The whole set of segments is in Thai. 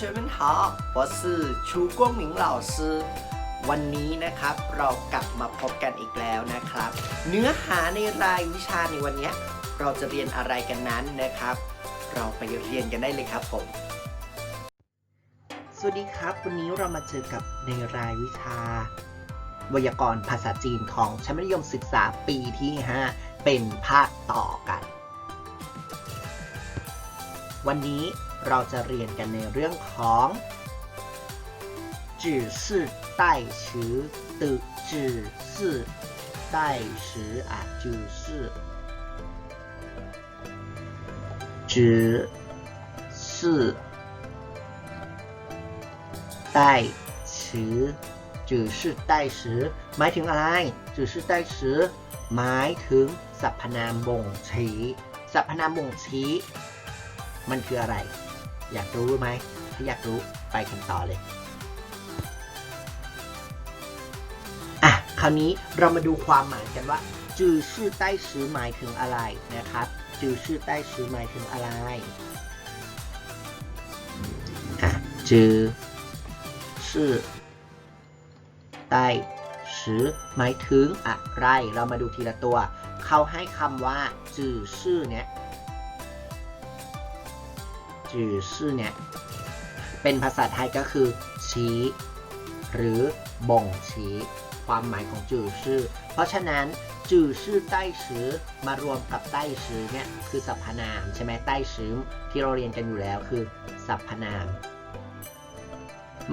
嗨，同学们好，我是ชูกวงหมิง老师วันนี้นะครับเรากลับมาพบกันอีกแล้วนะครับ เนื้อหาในรายวิชาในวันเนี้ยเราจะเรียนอะไรกันนั้นนะครับ เราไปเรียนกันได้เลยครับผม สวัสดีครับ วันนี้เรามาเจอกับในรายวิชา ไวยากรณ์ภาษาจีนของชั้นมัธยมศึกษาปีที่ 5 เป็นภาคต่อกัน วันนี้ เราจะเรียนกันในเรื่องของจื่อชื่อใต้ชือตึจื่อชื่อใต้ชืออะจื่อชื่อจื่อชื่อใต้ชือจื่อชื่อใต้ชือหมายถึงอะไรจื่อชื่อใต้ชือหมายถึงสรรพนามบ่งชี้สรรพนามบ่งชี้มันคืออะไร อยากรู้ไหมถ้าอยากรู้ไปกันต่อเลยอะคราวนี้เรามาดูความหมายกันว่า จือชื่อใต้ชื่อหมายถึงอะไรนะครับ จือชื่อใต้ชื่อหมายถึงอะไรอะจือชื่อใต้ชื่อหมายถึงอะไร เรามาดูทีละตัว เขาให้คำว่าจือชื่อเนี้ย จือชื่อเนี่ยเป็นภาษาไทยก็คือ ชี้ หรือบ่งชี้ ความหมายของจือชื่อ เพราะฉะนั้นจือชื่อใต้ชื่อมารวมกับใต้ชื่อเนี่ยคือสรรพนามใช่ไหมใต้ชื่อที่เราเรียนกันอยู่แล้วคือสรรพนาม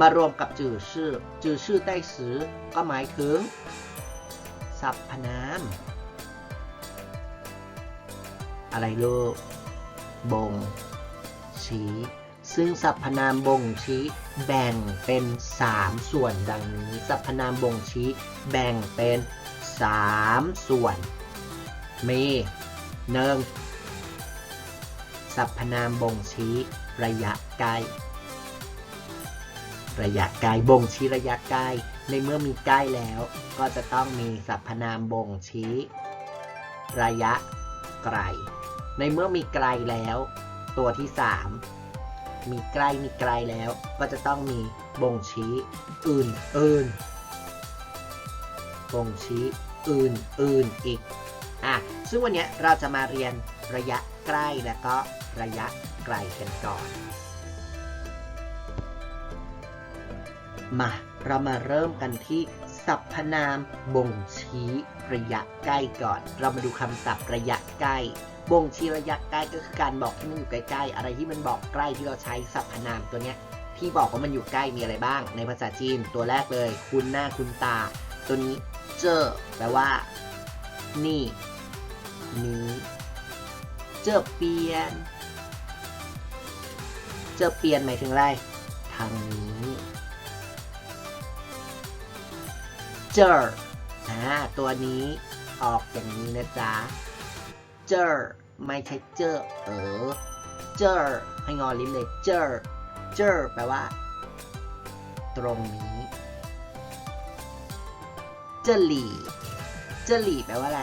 มารวมกับจือชื่อ จือชื่อใต้ชื่อก็หมายถึงสรรพนาม อะไรลูกบ่ง ชี้ ซึ่งสรรพนามบ่งชี้แบ่งเป็น 3 ส่วนดังนี้สรรพนามบ่งชี้แบ่งเป็น 3 ส่วน มีหนึ่งสรรพนามบ่งชี้ระยะใกล้ระยะไกลบ่งชี้ระยะใกล้ในเมื่อมีใกล้แล้ว ก็จะต้องมีสรรพนามบ่งชี้ ระยะไกล ในเมื่อมีไกลแล้ว ตัวที่ 3 มีใกล้มีไกลแล้ว ก็จะต้องมีบ่งชี้อื่นอื่นบ่งชี้อื่นอื่นอีกอะซึ่งวันนี้เราจะมาเรียนระยะใกล้และก็ระยะไกลกันก่อน มา เรามาเริ่มกันที่สรรพนามบ่งชี้ระยะใกล้ก่อน เรามาดูคำศัพท์ระยะใกล้ บ่งชี้ระยะใกล้ก็คือการบอกที่มันอยู่ใกล้ๆ อะไรที่มันบอกใกล้ที่เราใช้สรรพนามตัวเนี้ยที่บอกว่ามันอยู่ใกล้มีอะไรบ้าง ในภาษาจีนตัวแรกเลย คุณหน้าคุณตา ตัวนี้เจอแปลว่า นี่ นี้เจอเปลี่ยน เจอเปลี่ยนหมายถึงอะไร ทางนี้ เจออ่าตัวนี้ออกอย่างนี้นะจ๊ะ เจอไม่ใช่เจอเออเจอให้งอลิ้นเลยเจอเจอแปลว่า ตรงนี้เจลี่เจลี่แปลว่าอะไร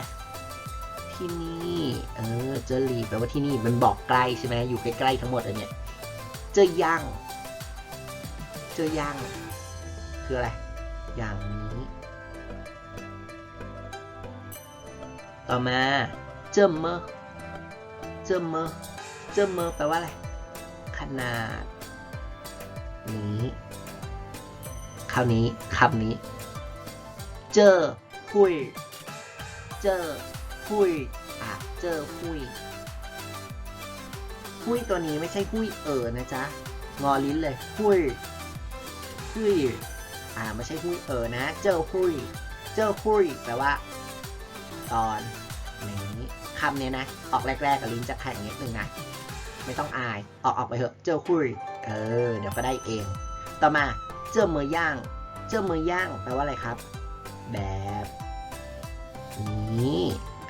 ที่นี่เออเจลี่แปลว่าที่นี่มันบอกใกล้ใช่ไหมอยู่ใกล้ๆทั้งหมดเลยเนี่ยเจอยังเจอยังคืออะไร อย่างนี้ ต่อมา เจอเมอเจอเมอเจอเมอแปลว่าอะไร ขนาด นี้คราวนี้คำนี้ เจอหุย เจอหุยอะเจอหุยหุยตัวนี้ไม่ใช่หุยเออนะจ๊ะ งอลิ้นเลยหุยหุยอ่าไม่ใช่หุยเออนะ เจอหุย เจอหุยแปลว่า ตอน นี้คำนี้นะ ออกแรกๆกับลิ้นจะแข็งนิดนึงนะ ไม่ต้องอาย ออกออกไปเถอะ เจอคุย เออ เดี๋ยวก็ได้เอง ต่อมา เจอมือย่างเจอมือย่างแปลว่าอะไรครับ แบบนี้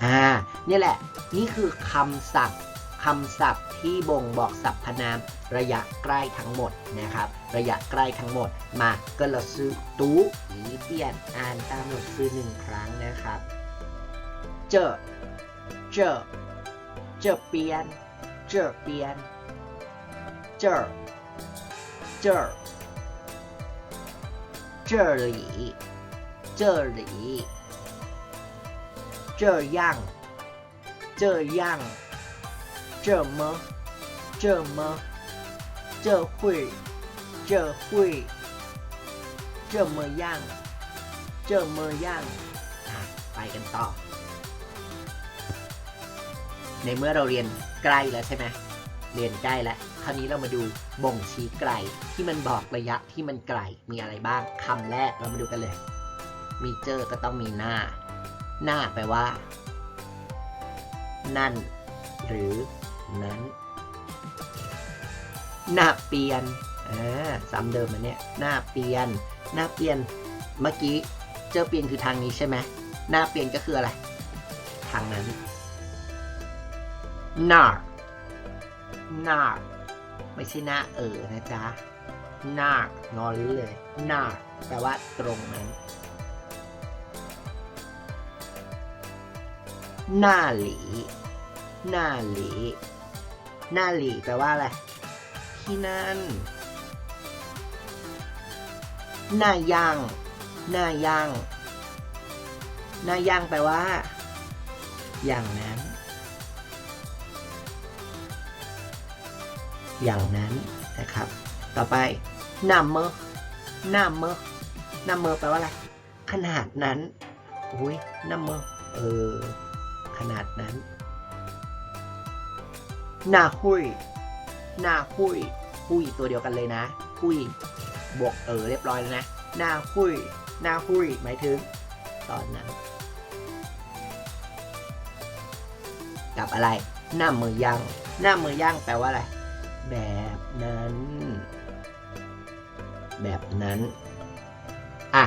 อ่านี่แหละ นี่คือคำศัพท์คำศัพท์ที่บ่งบอกสรรพนามระยะใกล้ทั้งหมดนะครับ ระยะใกล้ทั้งหมด มาก็เราซื้อตู้อีเตียนอ่านตามหลักซื้อหนึ่งครั้งนะครับ เจอ เจอ เจอเปลี่ยน เจอเปลี่ยน เจอ 这儿这里这里这样这样这么这么这会这会这么样这么样อ่ะไปกันต่อ ในเมื่อเราเรียนใกล้แล้วใช่ไหมเรียนใกล้แล้ว คราวนี้เรามาดูบ่งชี้ไกลที่มันบอกระยะที่มันไกลมีอะไรบ้างคำแรกเรามาดูกันเลยมีเจอก็ต้องมีหน้า หน้าแปลว่า นั่น หรือนั้น หน้าเปลี่ยนอ่าซ้ำเดิมมันเนี่ยหน้าเปลี่ยน หน้าเปลี่ยนเมื่อกี้เจอเปลี่ยนคือทางนี้ใช่ไหมหน้าเปลี่ยนก็คืออะไร ทางนั้น หน้าหน้าไม่ใช่หน้าเออนะจ๊ะหน้างอลิ้นเลยหน้าแปลว่าตรงนั้นหน้าหลีหน้าหลีหน้าหลีแปลว่าอะไรที่นั่นหน้าย่างหน้าย่างหน้าย่างแปลว่า อย่างนั้น อย่างนั้นนะครับ ต่อไปนามเมอหน้าเมอหน้าเมอแปลว่าอะไร ขนาดนั้นอุ้ยหน้าเมอเออ ขนาดนั้นหน้าหุยหน้าหุยหุยตัวเดียวกันเลยนะหุยบวกเออเรียบร้อยแล้วนะหน้าหุยหน้าหุยหมายถึง ตอนนั้น กับอะไรหน้ามือย่างหน้ามือย่างแปลว่าอะไร แบบนั้น แบบนั้น อะ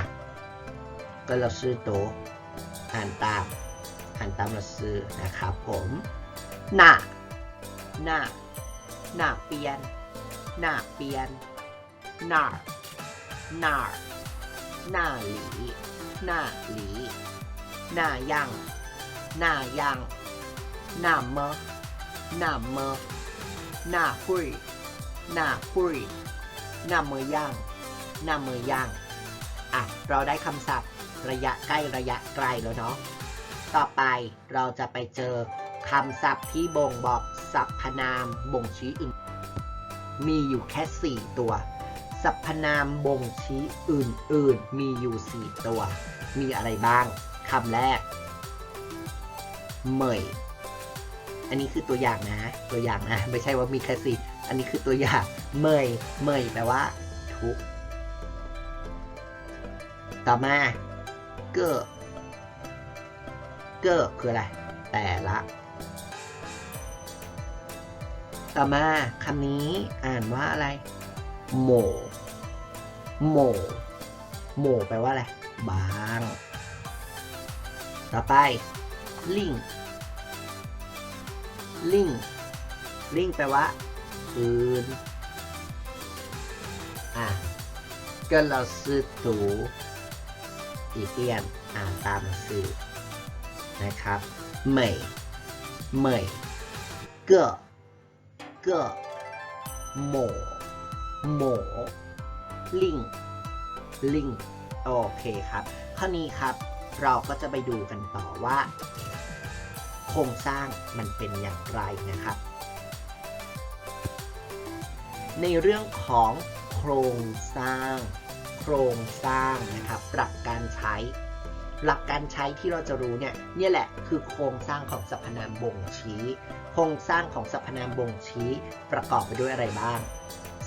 ก็เราซื้อโตอ่านตาม อ่านตามเราซื้อนะครับผมหน้าหน้าหน้าเปลี่ยนหน้าเปลี่ยนหน้าหน้าหน้าหลีหน้าหลีหน้าย่างหน้าย่างหน้าเมอหน้าเมอ หน้าหุยหน้าหุยหน้ามือย่างหน้ามือย่างอะเราได้คำศัพท์ระยะใกล้ระยะไกลแล้วเนาะต่อไปเราจะไปเจอคำศัพท์ที่บ่งบอกสรรพนามบ่งชี้อื่น มีอยู่แค่ 4 ตัวสรรพนามบ่งชี้อื่นๆ มีอยู่ 4 ตัว มีอะไรบ้างคำแรก เหมย อันนี้คือตัวอย่างนะ ตัวอย่างนะ ไม่ใช่ว่ามีแค่สี่อันนี้คือตัวอย่าง เมย เมยแปลว่า ทุกต่อมา เก้อ เก้อคืออะไร แต่ละ ต่อมาคำนี้อ่านว่าอะไร โหมโหมโหมแปลว่าอะไร บาง ต่อไป ลิง ลิงลิงแปลว่าอื่นอะก็เราซื้อตูอีเตียนอ่านตามสื่อนะครับเหมยเหมยเก้อเก้อหมหมลิงลิงโอเคครับข้อนี้ครับเราก็จะไปดูกันต่อว่า โครงสร้างมันเป็นอย่างไรนะครับ ในเรื่องของโครงสร้าง โครงสร้างนะครับหลักการใช้ หลักการใช้ที่เราจะรู้เนี่ยเนี่ยแหละคือโครงสร้างของสรรพนามบ่งชี้ โครงสร้างของสรรพนามบ่งชี้ ประกอบไปด้วยอะไรบ้าง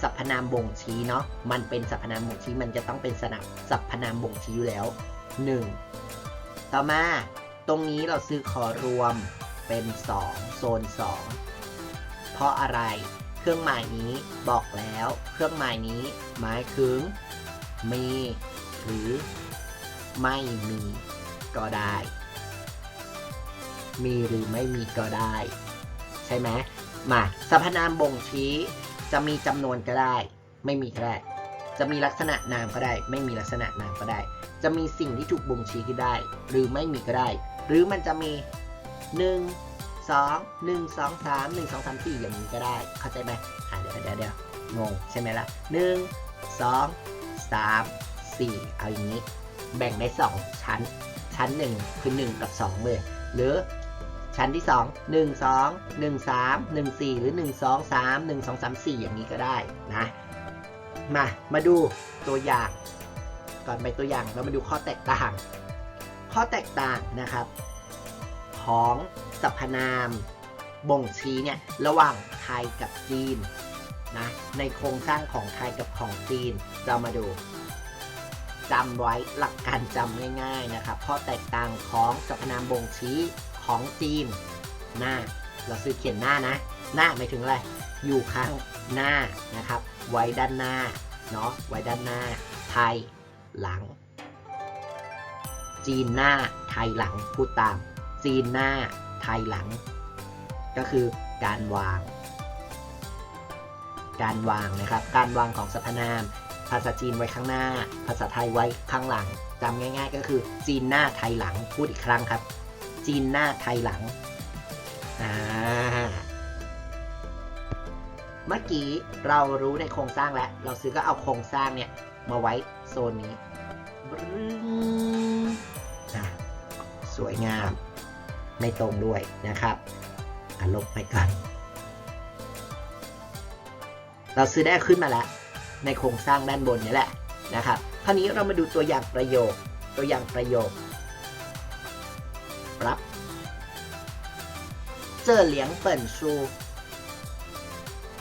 สรรพนามบ่งชี้เนาะ มันเป็นสรรพนามบ่งชี้ มันจะต้องเป็นสนับสรรพนามบ่งชี้อยู่แล้ว 1. ต่อมา ตรงนี้เราซื้อขอรวมเป็น 2 โซน 2 เพราะอะไรเครื่องหมายนี้บอกแล้ว เครื่องหมายนี้หมายถึงมีหรือไม่มีก็ได้ มีหรือไม่มีก็ได้ ใช่ไหมมาสรรพนามบ่งชี้จะมีจำนวนก็ได้ ไม่มีก็ได้ จะมีลักษณะนามก็ได้ ไม่มีลักษณะนามก็ได้ จะมีสิ่งที่ถูกบ่งชี้ก็ได้ หรือไม่มีก็ได้ หรือมันจะมี 1 2 1 2 3 1 2 3 4 อย่างนี้ก็ได้ เข้าใจไหมอ่าเดี๋ยวเดี๋ยวเดี๋ยวงงใช่ไหมล่ะ1สองสามสี่เอาอย่างนี้ แบ่งได้สองชั้น ชั้นหนึ่งคือหนึ่งกับสองเลย หรือชั้นที่สองหนึ่งสองหนึ่งสามหนึ่งสี่หรือหนึ่งสองสามหนึ่งสองสามสี่อย่างนี้ก็ได้นะ มา มาดูตัวอย่าง ก่อนไปตัวอย่างเรามาดูข้อแตกต่าง ข้อแตกต่างนะครับ ของสรรพนามบ่งชี้เนี่ยระหว่างไทยกับจีนนะในโครงสร้างของไทยกับของจีนเรามาดูจำไว้หลักการจำง่ายๆนะครับข้อแตกต่างของสรรพนามบ่งชี้ของจีนหน้า เราซื้อเขียนหน้านะ หน้าหมายถึงอะไรอยู่ข้างหน้านะครับ ไว้ด้านหน้าเนาะไว้ด้านหน้าไทยหลัง จีนหน้าไทยหลังพูดตาม จีนหน้าไทยหลัง ก็คือการวาง การวางนะครับ การวางของสรรพนาม ภาษาจีนไว้ข้างหน้า ภาษาไทยไว้ข้างหลังจำง่าย ๆ ก็คือ จีนหน้าไทยหลังพูดอีกครั้งครับ จีนหน้าไทยหลังอ่าเมื่อกี้เรารู้ในโครงสร้างแล้ว เราซื้อก็เอาโครงสร้างเนี่ยมาไว้โซนนี้ วยงาม ไม่ตรงด้วยนะครับอ่ะลบไปก่อน เราซื้อได้ขึ้นมาแล้ว ในโครงสร้างด้านบนนี้แหละนะครับ คราวนี้เรามาดูตัวอย่างประโยค ตัวอย่างประโยครับ这两本书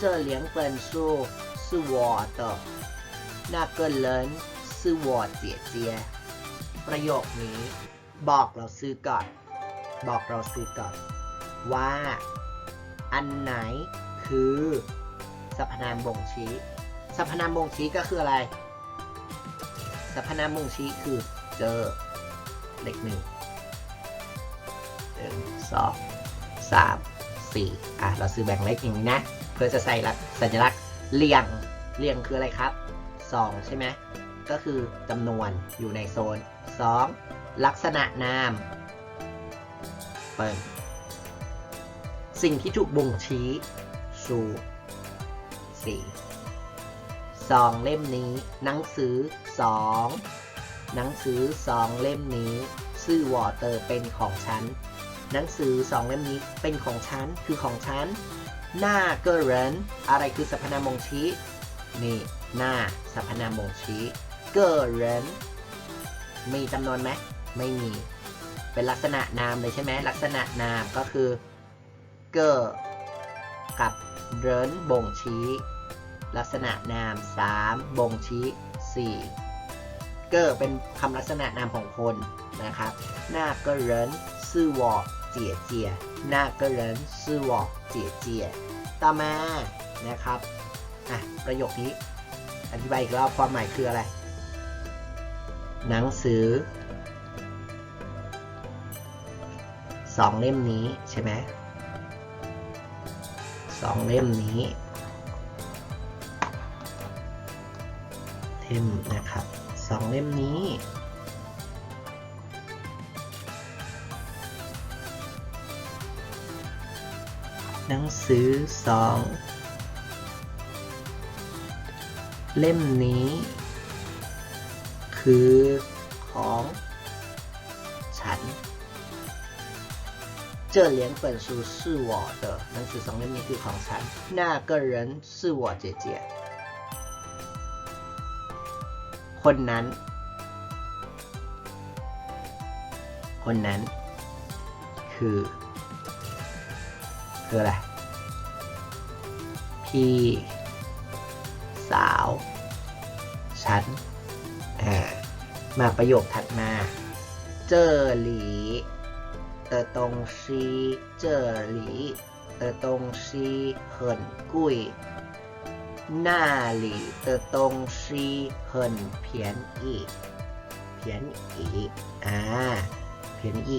这两本书是我的那个人是我姐姐ประโยคนี้ บอกเราซื้อก่อน บอกเราซื้อก่อน ว่า อันไหนคือสรรพนามบ่งชี้สรรพนามบ่งชี้ก็คืออะไรสรรพนามบ่งชี้คือเจอเลขหนึ่งหนึ่งสองสามสี่อะเราซื้อแบ่งเลขอย่างนี้นะ เพื่อจะใส่ลักสัญลักษณ์เรียงเรียงคืออะไรครับสองใช่ไหมก็คือจำนวนอยู่ในโซนสอง ลักษณะนามเปิดสิ่งที่ถูกบ่งชี้ชูสี่สองเล่มนี้ หนังสือสองหนังสือสองเล่มนี้ชื่อวอเตอร์เป็นของฉัน หนังสือสองเล่มนี้เป็นของฉัน คือของฉัน หน้าเกอร์เรนอะไรคือสรรพนามบ่งชี้ นี่ หน้าสรรพนามบ่งชี้ เกอร์เรนมีจำนวนไหม ไม่มี เป็นลักษณะนามเลยใช่ไหมลักษณะนามก็คือเกอร์กับเรนบ่งชี้ ลักษณะนาม 3 บ่งชี้ 4 เกอร์เป็นคำลักษณะนามของคนนะครับหน้าเกอเรนซื่อวอเจียเจียหน้าเกอเรนซื่อวอเจียเจียต่อมานะครับอะประโยคนี้อธิบายอีกรอบความหมายคืออะไร หนังสือ สองเล่มนี้ใช่ไหมสองเล่มนี้ เล่มนะครับสองเล่มนี้ หนังสือสองเล่มนี้ คือของ 这两本书是我的หนังสือสองเล่มนี้คือของฉัน那个人是我姐姐คนนั้น คนนั้น คือ คืออะไร พี่ สาว ฉันอ่ามาประโยคถัดมา เจอหลี 的东西这里的东西很贵那里的东西很便宜便宜อ่าเพียนอี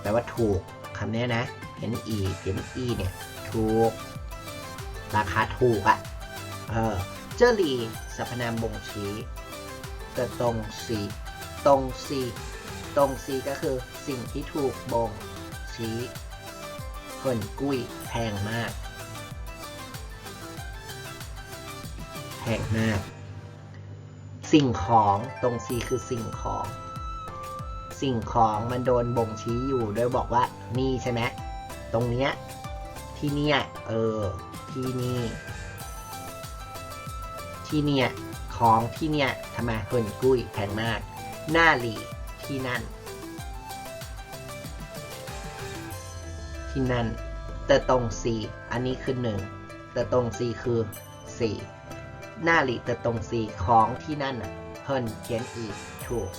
แปลว่าถูกคำนี้นะเพียนอีเพียนอีเนี่ย ถูก ราคาถูกอะ่ะ เออ เจอรีสรรพนามบ่งชี้เกิดตรงสี ตรงสีก็คือสิ่งที่ถูกบ่งชี้เหินกุ้ยแพงมาก แพงมาก สิ่งของตรง C คือสิ่งของ สิ่งของมันโดนบ่งชี้อยู่โดยบอกว่านี่ใช่ไหมตรงเนี้ยที่เนี่ยเออที่นี่ ที่เนี่ยของที่เนี่ยทำไมเฮินกุ้ยแพงมาก หน้าหลี ที่นั่น ที่นั่นเตอตรง C อันนี้คือหนึ่งเตอตรง C คือ 4 หน้าหลีเตอตรง C ของที่นั่นอะเฮินเขียนอีกถูก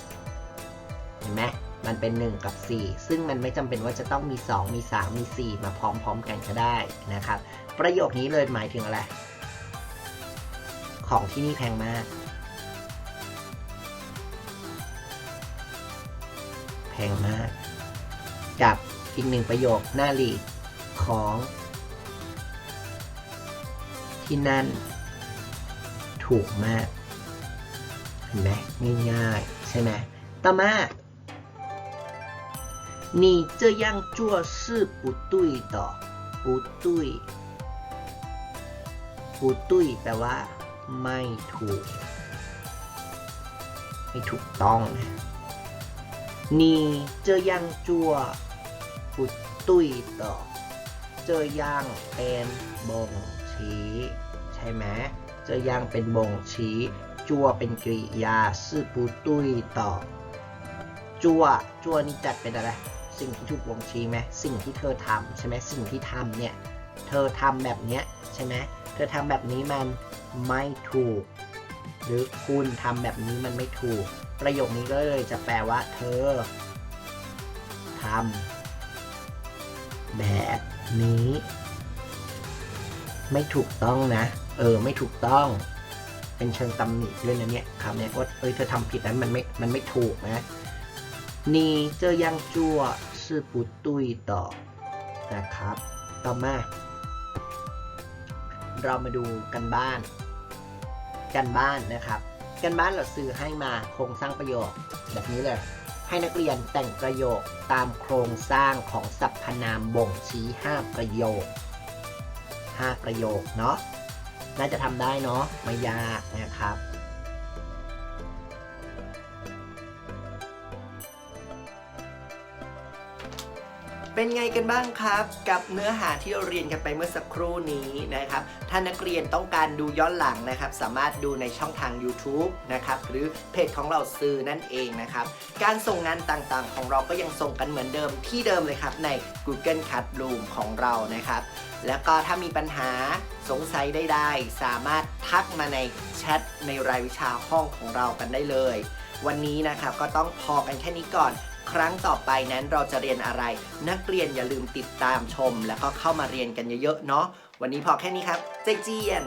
เห็นไหมมันเป็น 1 กับ 4 ซึ่งมันไม่จำเป็นว่าจะต้องมี 2 มี 3 มี 4 มาพร้อมๆกันก็ได้นะครับ ประโยคนี้เลยหมายถึงอะไร ของที่นี่แพงมาก พงมาก กับอีกหนึ่งประโยคหน้าหลีของ ที่นั่น ถูกมาก เห็นไหมง่ายๆ ใช่ไหมต่อมา你这样做是不对的不对不对แปลว่า ไม่ถูก ไม่ถูกต้องนะ 你这样做不对的这样เป็นบ่งชี้ ใช่ไหมเจยังเป็นบ่งชี้ จัวเป็นกริยาสื่อปุตุยต่อ จัวจัวนี่จัดเป็นอะไร สิ่งที่ถูกบงชี้ไหมสิ่งที่เธอทำใช่ไหมสิ่งที่ทำเนี่ย เธอทำแบบเนี้ยใช่ไหมเธอทำแบบนี้มันไม่ถูก หรือคุณทำแบบนี้มันไม่ถูก ประโยคนี้ก็เลยจะแปลว่า เธอทำแบบนี้ ไม่ถูกต้องนะ เออ ไม่ถูกต้อง เป็นเชิงตำหนิด้วยนะเนี่ยคำเนี้ยว่าเอ้ยเธอทำผิดนั้นมันไม่มันไม่ถูกนะนี่เจอยังจั่วซื่อปุตุยต่อนะครับ ต่อมา เรามาดูกันบ้าน กันบ้านนะครับ กันบ้านเราซื้อให้มาโครงสร้างประโยค แบบนี้เลย ให้นักเรียนแต่งประโยคตามโครงสร้างของสรรพนามบ่งชี้ 5 ประโยค 5 ประโยคเนาะน่าจะทำได้เนาะไม่ยากนะครับ เป็นไงกันบ้างครับ กับเนื้อหาที่เราเรียนกันไปเมื่อสักครู่นี้นะครับ ถ้านักเรียนต้องการดูย้อนหลังนะครับ สามารถดูในช่องทาง YouTube นะครับ หรือเพจของเราซื้อนั่นเองนะครับ การส่งงานต่างๆ ของเราก็ยังส่งกันเหมือนเดิมที่เดิมเลยครับ ใน Google Classroom ของเรานะครับ แล้วก็ถ้ามีปัญหาสงสัยใดๆสามารถทักมาในแชทในรายวิชาห้องของเรากันได้เลย วันนี้นะครับก็ต้องพอกันแค่นี้ก่อน ครั้งต่อไปนั้นเราจะเรียนอะไร นักเรียนอย่าลืมติดตามชม แล้วก็เข้ามาเรียนกันเยอะๆเนาะวันนี้พอแค่นี้ครับ ใจเจียน